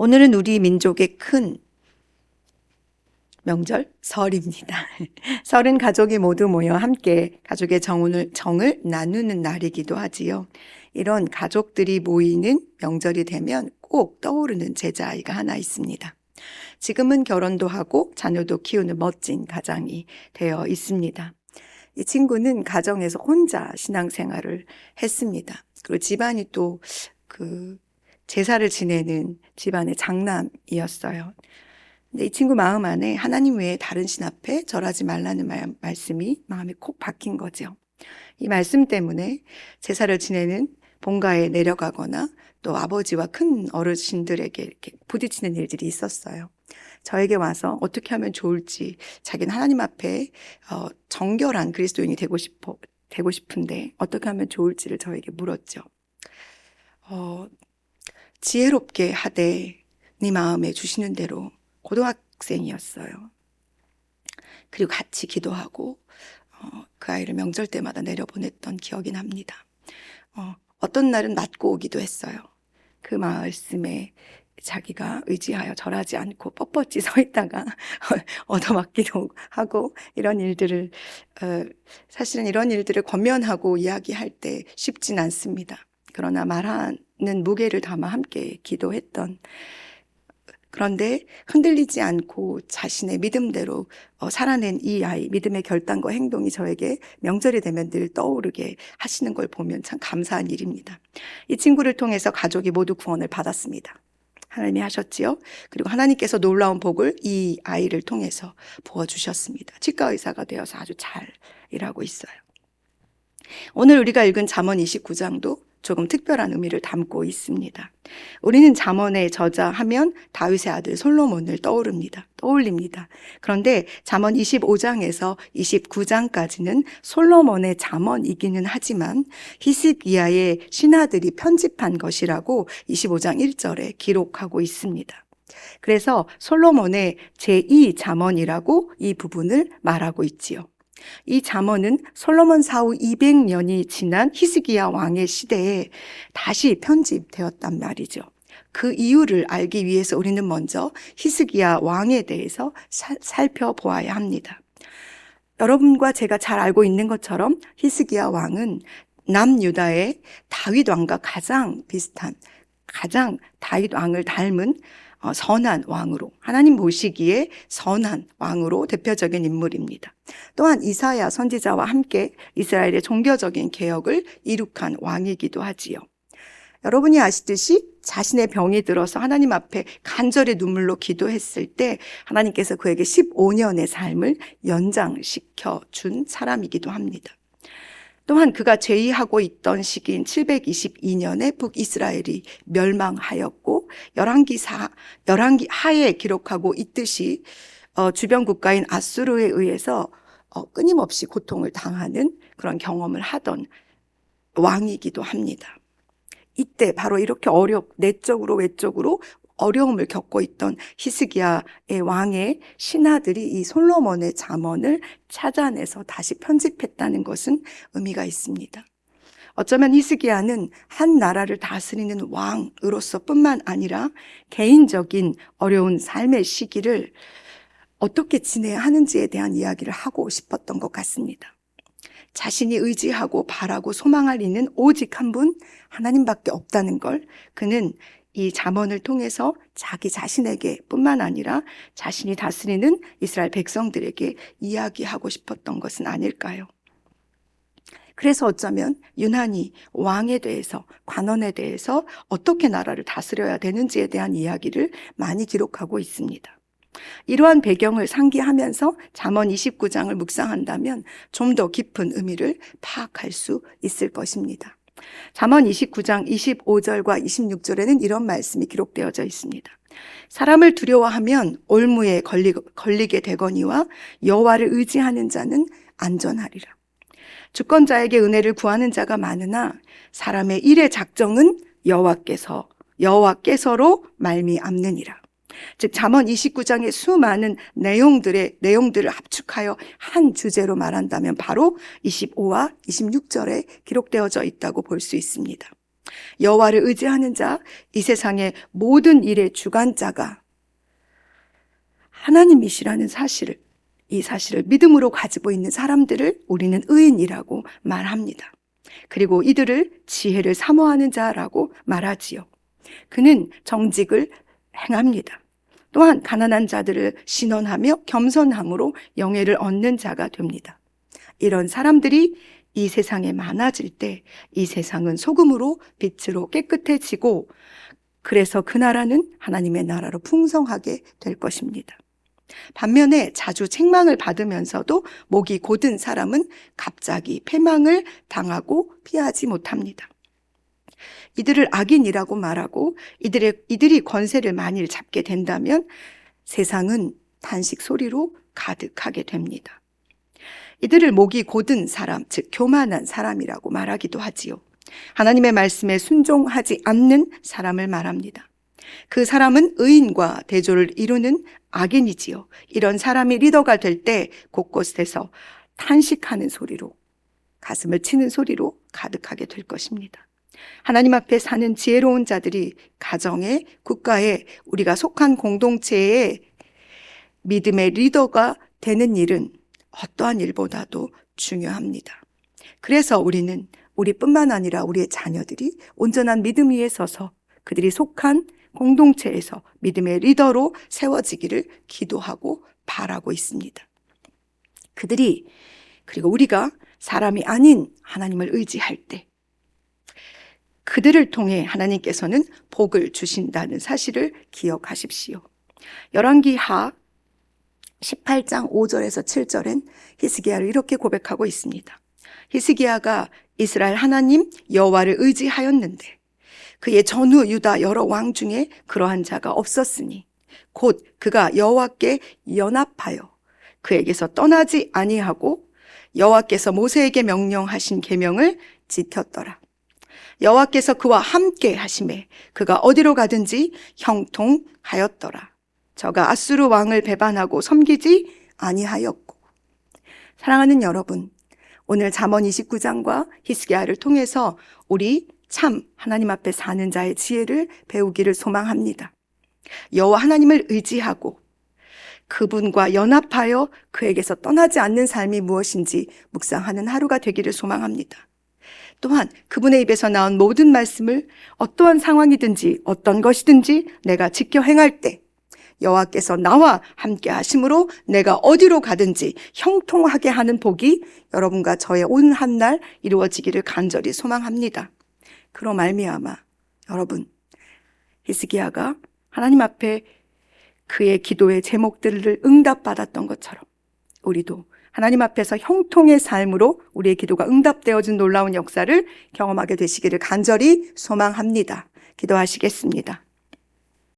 오늘은 우리 민족의 큰 명절 설입니다. 설은 가족이 모두 모여 함께 가족의 정을, 정을 나누는 날이기도 하지요. 이런 가족들이 모이는 명절이 되면 꼭 떠오르는 제자아이가 하나 있습니다. 지금은 결혼도 하고 자녀도 키우는 멋진 가장이 되어 있습니다. 이 친구는 가정에서 혼자 신앙생활을 했습니다. 그리고 집안이 또그 제사를 지내는 집안의 장남이었어요. 근데 이 친구 마음 안에 하나님 외에 다른 신 앞에 절하지 말라는 말, 말씀이 마음에 콕 박힌 거죠. 이 말씀 때문에 제사를 지내는 본가에 내려가거나 또 아버지와 큰 어르신들에게 이렇게 부딪히는 일들이 있었어요. 저에게 와서 어떻게 하면 좋을지 자기는 하나님 앞에 어, 정결한 그리스도인이 되고 싶어 되고 싶은데 어떻게 하면 좋을지를 저에게 물었죠. 어, 지혜롭게 하되 네 마음에 주시는 대로 고등학생이었어요. 그리고 같이 기도하고 어, 그 아이를 명절 때마다 내려보냈던 기억이 납니다. 어, 어떤 날은 맞고 오기도 했어요. 그 말씀에 자기가 의지하여 절하지 않고 뻣뻣이 서 있다가 얻어맞기도 하고 이런 일들을 어, 사실은 이런 일들을 권면하고 이야기할 때 쉽진 않습니다. 그러나 말하는 무게를 담아 함께 기도했던 그런데 흔들리지 않고 자신의 믿음대로 어, 살아낸 이 아이, 믿음의 결단과 행동이 저에게 명절이 되면 늘 떠오르게 하시는 걸 보면 참 감사한 일입니다. 이 친구를 통해서 가족이 모두 구원을 받았습니다. 하나님이 하셨지요. 그리고 하나님께서 놀라운 복을 이 아이를 통해서 부어주셨습니다. 치과 의사가 되어서 아주 잘 일하고 있어요. 오늘 우리가 읽은 잠언 29장도 조금 특별한 의미를 담고 있습니다. 우리는 잠언의 저자 하면 다윗의 아들 솔로몬을 떠오릅니다. 떠올립니다. 그런데 잠언 25장에서 29장까지는 솔로몬의 잠언이기는 하지만 히스기야의 신하들이 편집한 것이라고 25장 1절에 기록하고 있습니다. 그래서 솔로몬의 제2 잠언이라고 이 부분을 말하고 있지요. 이 잠언은 솔로몬 사후 200년이 지난 히스기야 왕의 시대에 다시 편집되었단 말이죠. 그 이유를 알기 위해서 우리는 먼저 히스기야 왕에 대해서 사, 살펴보아야 합니다. 여러분과 제가 잘 알고 있는 것처럼 히스기야 왕은 남유다의 다윗 왕과 가장 비슷한 가장 다윗 왕을 닮은 어, 선한 왕으로 하나님 보시기에 선한 왕으로 대표적인 인물입니다. 또한 이사야 선지자와 함께 이스라엘의 종교적인 개혁을 이룩한 왕이기도 하지요. 여러분이 아시듯이 자신의 병이 들어서 하나님 앞에 간절히 눈물로 기도했을 때 하나님께서 그에게 15년의 삶을 연장시켜 준 사람이기도 합니다. 또한 그가 제의하고 있던 시기인 722년에 북이스라엘이 멸망하였고 열왕기사 열왕기 하에 기록하고 있듯이 어, 주변 국가인 아수르에 의해서 어, 끊임없이 고통을 당하는 그런 경험을 하던 왕이기도 합니다. 이때 바로 이렇게 어렵 내적으로 외적으로 어려움을 겪고 있던 히스기야의 왕의 신하들이 이 솔로몬의 잠언을 찾아내서 다시 편집했다는 것은 의미가 있습니다. 어쩌면 히스기야는 한 나라를 다스리는 왕으로서 뿐만 아니라 개인적인 어려운 삶의 시기를 어떻게 지내야 하는지에 대한 이야기를 하고 싶었던 것 같습니다. 자신이 의지하고 바라고 소망할 이는 오직 한 분 하나님밖에 없다는 걸 그는 이 잠언을 통해서 자기 자신에게 뿐만 아니라 자신이 다스리는 이스라엘 백성들에게 이야기하고 싶었던 것은 아닐까요? 그래서 어쩌면 유난히 왕에 대해서, 관원에 대해서 어떻게 나라를 다스려야 되는지에 대한 이야기를 많이 기록하고 있습니다. 이러한 배경을 상기하면서 잠언 29장을 묵상한다면 좀 더 깊은 의미를 파악할 수 있을 것입니다. 잠언 29장 25절과 26절에는 이런 말씀이 기록되어져 있습니다. 사람을 두려워하면 올무에 걸리, 걸리게 되거니와 여호와를 의지하는 자는 안전하리라. 주권자에게 은혜를 구하는 자가 많으나 사람의 일의 작정은 여호와께서 여호와께서로 말미암느니라. 즉 잠언 29장의 수많은 내용들의 내용들을 합축하여 한 주제로 말한다면 바로 25와 26절에 기록되어져 있다고 볼 수 있습니다. 여호와를 의지하는 자, 이 세상의 모든 일의 주관자가 하나님이시라는 사실을 이 사실을 믿음으로 가지고 있는 사람들을 우리는 의인이라고 말합니다. 그리고 이들을 지혜를 사모하는 자라고 말하지요. 그는 정직을 행합니다. 또한 가난한 자들을 신원하며 겸손함으로 영예를 얻는 자가 됩니다. 이런 사람들이 이 세상에 많아질 때 이 세상은 소금으로 빛으로 깨끗해지고 그래서 그 나라는 하나님의 나라로 풍성하게 될 것입니다. 반면에 자주 책망을 받으면서도 목이 곧은 사람은 갑자기 패망을 당하고 피하지 못합니다. 이들을 악인이라고 말하고 이들의, 이들이 권세를 만일 잡게 된다면 세상은 단식 소리로 가득하게 됩니다. 이들을 목이 곧은 사람, 즉 교만한 사람이라고 말하기도 하지요. 하나님의 말씀에 순종하지 않는 사람을 말합니다. 그 사람은 의인과 대조를 이루는 악인이지요. 이런 사람이 리더가 될 때 곳곳에서 탄식하는 소리로 가슴을 치는 소리로 가득하게 될 것입니다. 하나님 앞에 사는 지혜로운 자들이 가정에, 국가에, 우리가 속한 공동체에 믿음의 리더가 되는 일은 어떠한 일보다도 중요합니다. 그래서 우리는 우리뿐만 아니라 우리의 자녀들이 온전한 믿음 위에 서서 그들이 속한 공동체에서 믿음의 리더로 세워지기를 기도하고 바라고 있습니다. 그들이 그리고 우리가 사람이 아닌 하나님을 의지할 때 그들을 통해 하나님께서는 복을 주신다는 사실을 기억하십시오. 열왕기하 18장 5절에서 7절엔 히스기야를 이렇게 고백하고 있습니다. 히스기야가 이스라엘 하나님 여호와를 의지하였는데 그의 전후 유다 여러 왕 중에 그러한 자가 없었으니 곧 그가 여호와께 연합하여 그에게서 떠나지 아니하고 여호와께서 모세에게 명령하신 계명을 지켰더라. 여호와께서 그와 함께 하심에 그가 어디로 가든지 형통하였더라. 저가 아수르 왕을 배반하고 섬기지 아니하였고 사랑하는 여러분 오늘 잠언 29장과 히스기야를 통해서 우리 참 하나님 앞에 사는 자의 지혜를 배우기를 소망합니다. 여호와 하나님을 의지하고 그분과 연합하여 그에게서 떠나지 않는 삶이 무엇인지 묵상하는 하루가 되기를 소망합니다. 또한 그분의 입에서 나온 모든 말씀을 어떠한 상황이든지 어떤 것이든지 내가 지켜 행할 때 여호와께서 나와 함께 하심으로 내가 어디로 가든지 형통하게 하는 복이 여러분과 저의 온 한 날 이루어지기를 간절히 소망합니다. 그로 말미암아 여러분 히스기야가 하나님 앞에 그의 기도의 제목들을 응답받았던 것처럼 우리도 하나님 앞에서 형통의 삶으로 우리의 기도가 응답되어진 놀라운 역사를 경험하게 되시기를 간절히 소망합니다. 기도하시겠습니다.